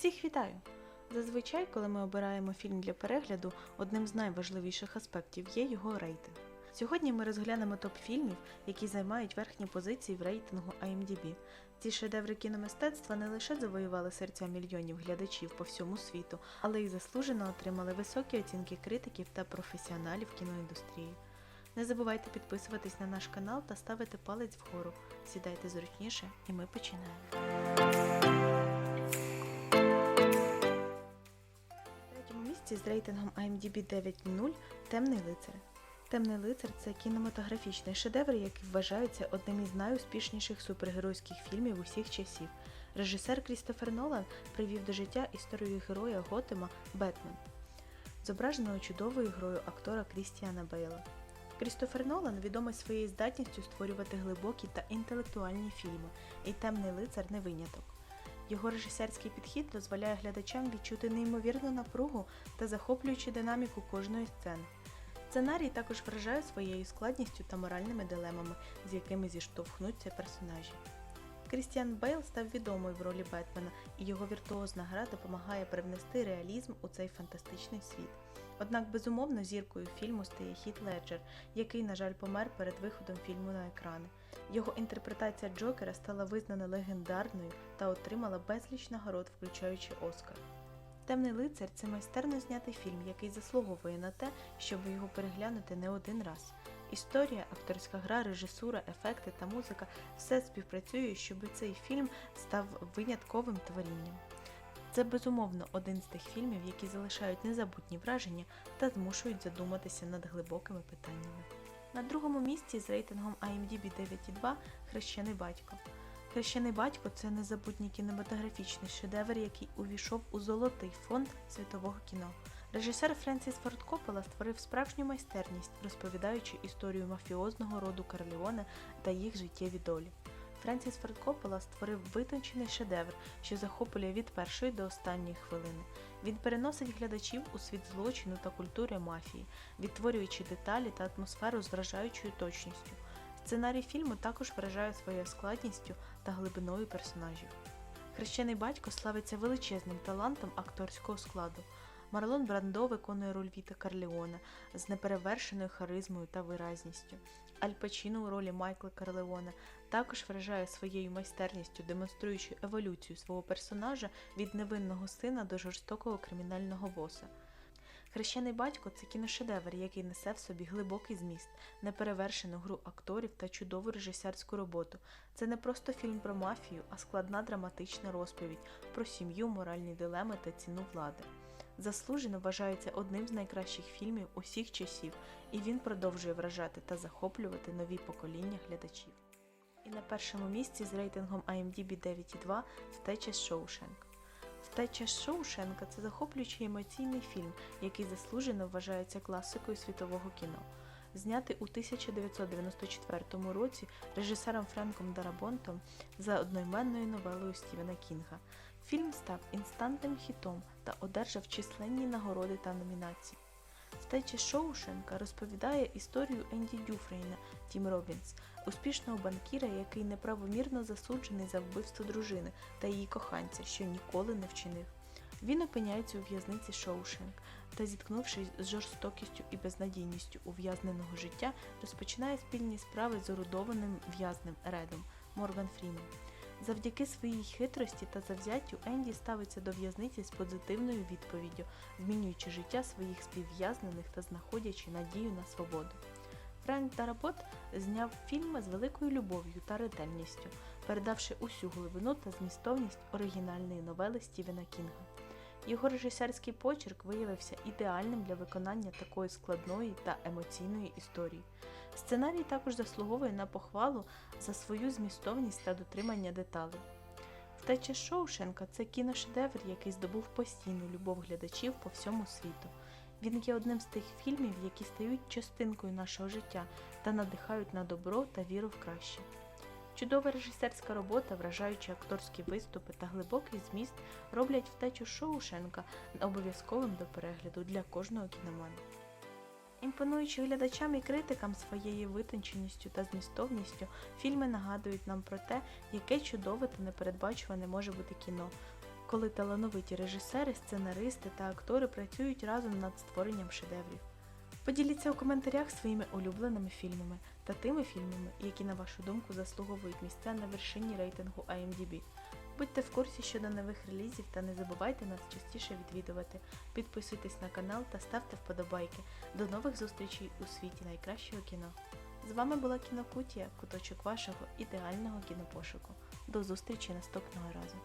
Всіх вітаю! Зазвичай, коли ми обираємо фільм для перегляду, одним з найважливіших аспектів є його рейтинг. Сьогодні ми розглянемо топ фільмів, які займають верхні позиції в рейтингу IMDb. Ці шедеври кіномистецтва не лише завоювали серця мільйонів глядачів по всьому світу, але й заслужено отримали високі оцінки критиків та професіоналів кіноіндустрії. Не забувайте підписуватись на наш канал та ставити палець вгору. Сідайте зручніше, і ми починаємо. Третьому з рейтингом IMDb 9.0 Темний лицар. Темний лицар це кінематографічний шедевр, який вважається одним із найуспішніших супергеройських фільмів усіх часів. Режисер Крістофер Нолан привів до життя історію героя Готема Бетмен, зображеного чудовою грою актора Крістіана Бейла. Крістофер Нолан відомий своєю здатністю створювати глибокі та інтелектуальні фільми, і темний лицар не виняток. Його режисерський підхід дозволяє глядачам відчути неймовірну напругу та захоплюючу динаміку кожної сцени. Сценарій також вражає своєю складністю та моральними дилемами, з якими зіштовхнуться персонажі. Крістіан Бейл став відомий в ролі Бетмена, і його віртуозна гра допомагає привнести реалізм у цей фантастичний світ. Однак, безумовно, зіркою фільму стає Хіт Леджер, який, на жаль, помер перед виходом фільму на екрани. Його інтерпретація Джокера стала визнана легендарною та отримала безліч нагород, включаючи Оскар. Темний лицар це майстерно знятий фільм, який заслуговує на те, щоб його переглянути не один раз. Історія, акторська гра, режисура, ефекти та музика все співпрацює, щоб цей фільм став винятковим творінням. Це безумовно один з тих фільмів, які залишають незабутні враження та змушують задуматися над глибокими питаннями. На другому місці з рейтингом IMDb 9.2 Хрещений батько. Хрещений батько це незабутній кінематографічний шедевр, який увійшов у золотий фонд світового кіно. Режисер Френсіс Форд Коппола створив справжню майстерність, розповідаючи історію мафіозного роду Карліоне та їх життєві долі. Френсіс Форд Коппола створив витончений шедевр, що захоплює від першої до останньої хвилини. Він переносить глядачів у світ злочину та культури мафії, відтворюючи деталі та атмосферу з вражаючою точністю. Сценарій фільму також вражає своєю складністю та глибиною персонажів. Хрещений батько славиться величезним талантом акторського складу. Марлон Брандо виконує роль Віта Карлеона з неперевершеною харизмою та виразністю. Аль Пачіно у ролі Майкла Карлеона також вражає своєю майстерністю, демонструючи еволюцію свого персонажа від невинного сина до жорстокого кримінального боса. Хрещений батько це кіношедевр, який несе в собі глибокий зміст, неперевершену гру акторів та чудову режисерську роботу. Це не просто фільм про мафію, а складна драматична розповідь про сім'ю, моральні дилеми та ціну влади. Заслужено вважається одним з найкращих фільмів усіх часів, і він продовжує вражати та захоплювати нові покоління глядачів. І на першому місці з рейтингом IMDb 9.2 Втеча з Шоушенк. Втеча з Шоушенка це захоплюючий емоційний фільм, який заслужено вважається класикою світового кіно. Знятий у 1994 році режисером Френком Дарабонтом за одноіменною новелою Стівена Кінга. Фільм став інстантним хітом та одержав численні нагороди та номінації. Втеча Шоушенка розповідає історію Енді Дюфрейна Тім Робінс, успішного банкіра, який неправомірно засуджений за вбивство дружини та її коханця, що ніколи не вчинив. Він опиняється у в'язниці Шоушенк та, зіткнувшись з жорстокістю і безнадійністю ув'язненого життя, розпочинає спільні справи з орудованим в'язнем Редом Морган Фріман. Завдяки своїй хитрості та завзяттю Енді ставиться до в'язниці з позитивною відповіддю, змінюючи життя своїх співв'язнених та знаходячи надію на свободу. Френк Даработ зняв фільми з великою любов'ю та ретельністю, передавши усю глибину та змістовність оригінальної новели Стівена Кінга. Його режисерський почерк виявився ідеальним для виконання такої складної та емоційної історії. Сценарій також заслуговує на похвалу за свою змістовність та дотримання деталей. Втеча Шоушенка це кіношедевр, який здобув постійну любов глядачів по всьому світу. Він є одним з тих фільмів, які стають частинкою нашого життя та надихають на добро та віру в краще. Чудова режисерська робота, вражаючі акторські виступи та глибокий зміст роблять втечу Шоушенка обов'язковим до перегляду для кожного кіномана. Імпонуючи глядачам і критикам своєю витонченістю та змістовністю, фільми нагадують нам про те, яке чудове та непередбачуване може бути кіно, коли талановиті режисери, сценаристи та актори працюють разом над створенням шедеврів. Поділіться у коментарях своїми улюбленими фільмами та тими фільмами, які, на вашу думку, заслуговують місця на вершині рейтингу IMDb. Будьте в курсі щодо нових релізів та не забувайте нас частіше відвідувати. Підписуйтесь на канал та ставте вподобайки. До нових зустрічей у світі найкращого кіно. З вами була Кінокутія, куточок вашого ідеального кінопошуку. До зустрічі наступного разу.